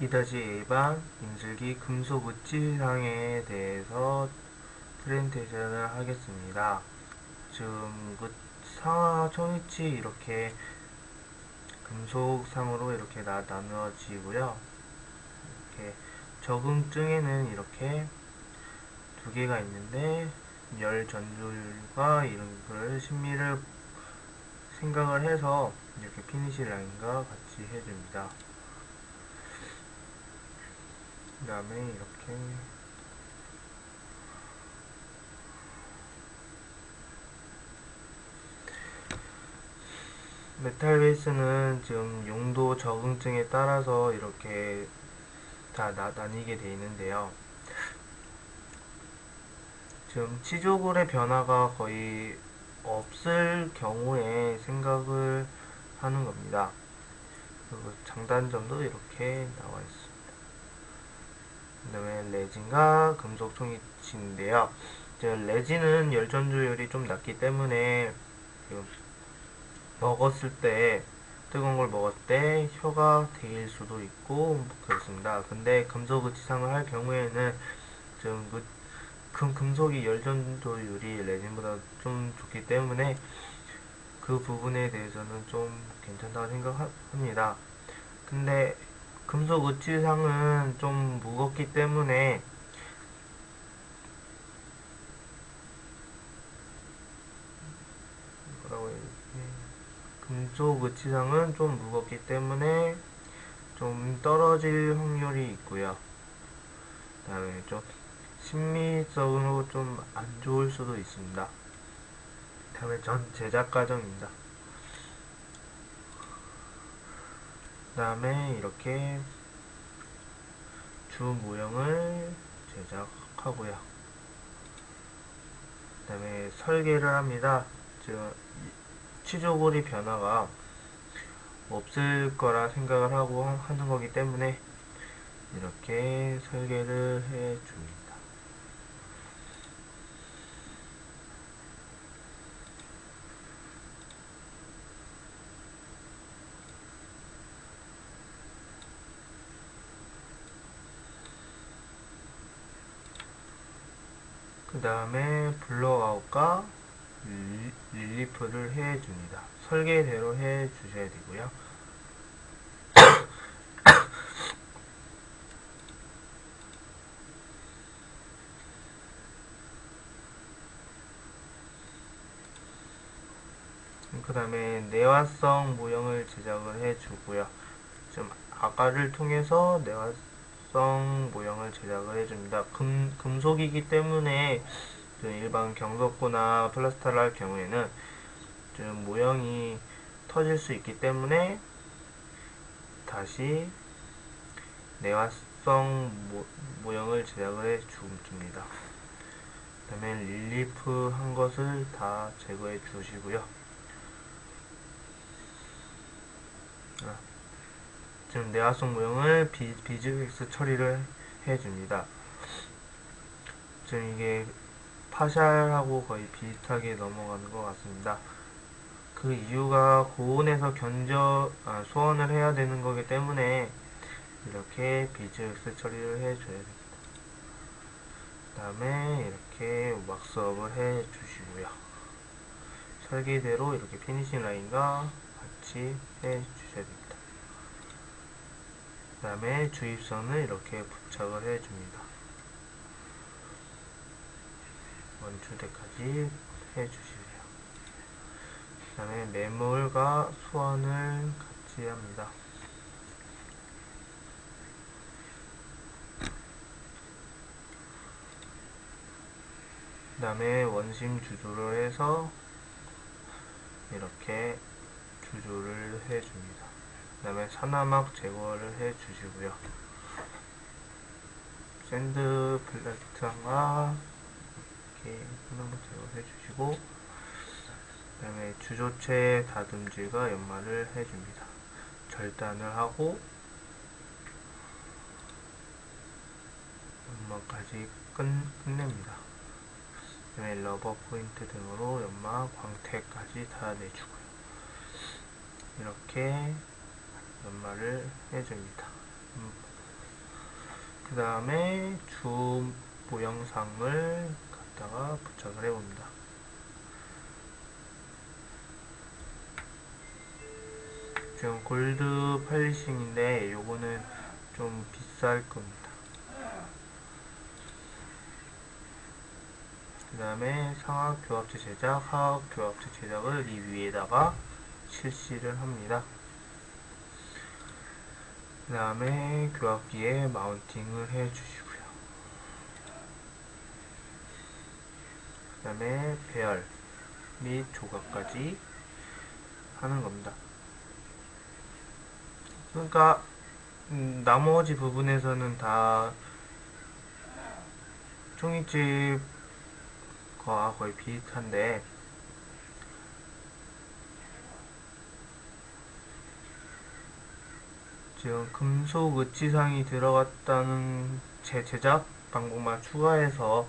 2-A반 인슬기 금속 으치상에 대해서 프레젠테이션을 하겠습니다. 지금 그 상하 초이치 이렇게 금속상으로 이렇게 나, 나누어지고요. 이렇게 적응증에는 이렇게 두 개가 있는데 열 전조율과 이런 걸 심리를 생각을 해서 이렇게 피니시 라인과 같이 해줍니다. 그 다음에 이렇게 메탈 베이스는 지금 용도 적응증에 따라서 이렇게 다 나, 나뉘게 되어 있는데요. 지금 치조골의 변화가 거의 없을 경우에 생각을 하는 겁니다. 그리고 장단점도 이렇게 나와 있습니다. 그 다음에 레진과 금속 총이치인데요. 레진은 열전 조율이 좀 낮기 때문에 먹었을 때 뜨거운 걸 먹었을 때 혀가 데일 수도 있고 그렇습니다. 근데 금속 의치상을 할 경우에는 좀 그, 금, 금속이 열전도율이 레진보다 좀 좋기 때문에 그 부분에 대해서는 좀 괜찮다고 생각합니다. 근데 금속 의치상은 좀 무겁기 때문에 뭐라고 해야 되지? 금속 의치상은 좀 무겁기 때문에 좀 떨어질 확률이 있고요. 그 다음에 좀 심미적으로 좀 안 좋을 수도 있습니다. 다음에 전 제작 과정입니다. 그 다음에 이렇게 주 모형을 제작하고요. 그 다음에 설계를 합니다. 즉 치조골이 변화가 없을 거라 생각을 하고 하는 거기 때문에 이렇게 설계를 해 줍니다. 그 다음에 블로아웃과 릴리프를 해 줍니다. 설계대로 해 주셔야 되고요. 그 다음에 내화성 모형을 제작을 해 주고요. 좀 아까를 통해서 내화 성 모형을 제작을 해 줍니다. 금, 금속이기 때문에 일반 경석고나 플라스타를 할 경우에는 좀 모형이 터질 수 있기 때문에 다시 내화성 모, 형을 제작을 해 줍니다. 그 다음에 릴리프 한 것을 다 제거해 주시고요. 아, 지금 내화성 모형을 비, 비즈엑스 처리를 해줍니다. 지금 이게 파샬하고 거의 비슷하게 넘어가는 것 같습니다. 그 이유가 고온에서 견저 아, 소원을 해야 되는 거기 때문에 이렇게 비즈엑스 처리를 해줘야 됩니다. 그 다음에 이렇게 왁스업을 해 주시고요. 설계대로 이렇게 피니싱 라인과 같이 해 주셔야 됩니다. 그 다음에 주입선을 이렇게 부착을 해 줍니다. 원주대까지 해주시고요. 그 다음에 매몰과 소원을 같이 합니다. 그 다음에 원심 주조를 해서 이렇게 주조를 해줍니다. 그 다음에 산화막 제거를 해 주시고요. 샌드 플라스트와 이렇게 한번 제거해 주시고 그 다음에 주조체 다듬질과 연마를 해 줍니다. 절단을 하고 연마까지 끝, 끝냅니다. 그 다음에 러버 포인트 등으로 연마 광택까지 다 내주고요. 이렇게 연마를 해줍니다. 음, 그 다음에 주 모형상을 갖다가 부착을 해봅니다. 지금 골드 팔리싱인데 요거는 좀 비쌀 겁니다. 그 다음에 상하 교합체 제작, 하하 교합체 제작을 이 위에다가 실시를 합니다. 그 다음에 교합기에 마운팅을 해 주시고요. 그 다음에 배열 및 조각까지 하는 겁니다. 그러니까 음, 나머지 부분에서는 다 종이집과 거의 비슷한데 지금 금속 의치상이 들어갔다는 제 제작 방법만 추가해서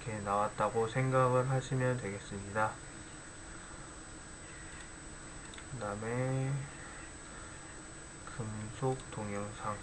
이렇게 나왔다고 생각을 하시면 되겠습니다. 그 다음에 금속 동영상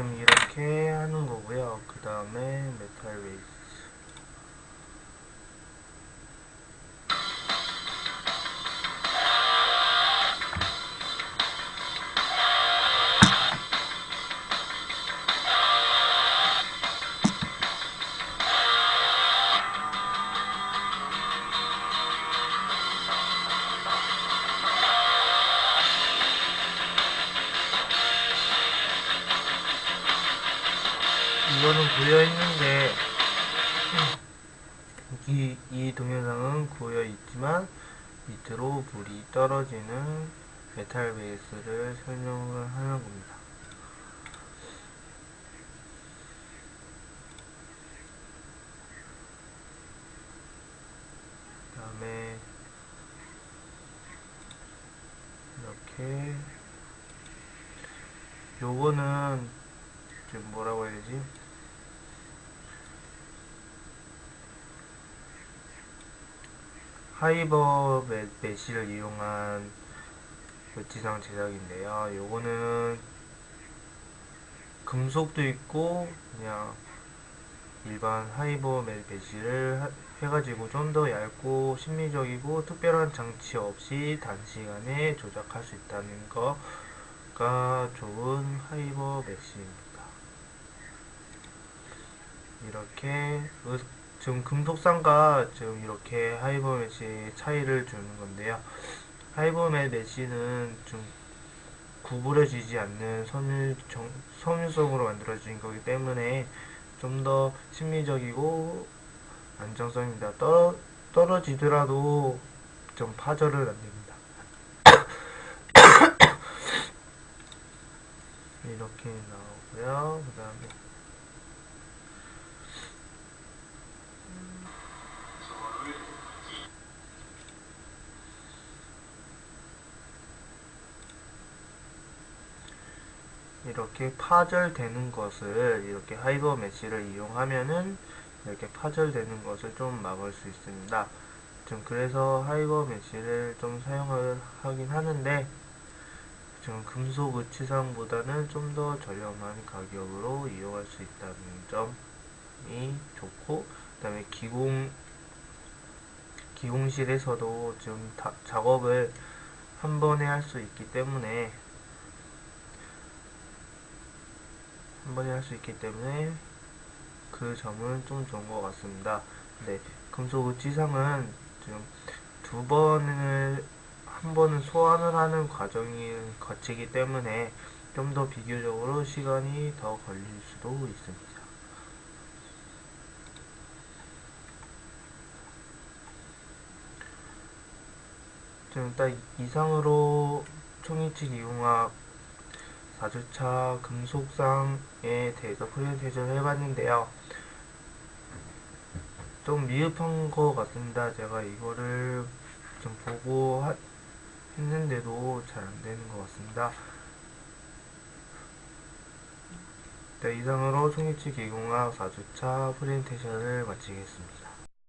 지금 이렇게 하는 거고요. 그 다음에 메탈 베이스. 이거는 고여 있는데 이, 이 동영상은 고여 있지만 밑으로 물이 떨어지는 메탈 베이스를 설명을 하는 겁니다. 그 다음에 이렇게 요거는 지금 뭐라고 해야 되지? 하이버 매, 메시를 이용한 물지상 제작인데요. 요거는 금속도 있고 그냥 일반 하이버 매- 메시를 하- 해가지고 좀 더 얇고 심미적이고 특별한 장치 없이 단시간에 조작할 수 있다는 거가 좋은 하이버 메시입니다. 이렇게 으- 지금 금속상과 지금 이렇게 하이버 메시의 차이를 주는 건데요. 하이버 메- 메시는 좀 구부러지지 않는 섬유 정, 섬유성으로 만들어진 거기 때문에 좀 더 심미적이고 안정성입니다. 떨어, 떨어지더라도 좀 파절을 안 됩니다. 이렇게 나오고요. 그 다음에 이렇게 파절되는 것을 이렇게 하이버 메시를 이용하면은 이렇게 파절되는 것을 좀 막을 수 있습니다. 좀 그래서 하이버 메시를 좀 사용을 하긴 하는데 지금 금속 의치상보다는 좀 더 저렴한 가격으로 이용할 수 있다는 점이 좋고 그 다음에 기공 기공실에서도 좀 다- 작업을 한 번에 할 수 있기 때문에 한 번에 할 수 있기 때문에 그 점은 좀 좋은 것 같습니다. 근데 금속 의치상은 지금 두 번을 한 번은 소환을 하는 과정이 거치기 때문에 좀 더 비교적으로 시간이 더 걸릴 수도 있습니다. 지금 딱 이상으로 총이치 기공학 4주차 금속상에 대해서 프레젠테이션을 해봤는데요. 좀 미흡한 것 같습니다. 제가 이거를 좀 보고 하- 했는데도 잘 안 되는 것 같습니다. 네, 이상으로 총이치 기공학 4주차 프레젠테이션을 마치겠습니다.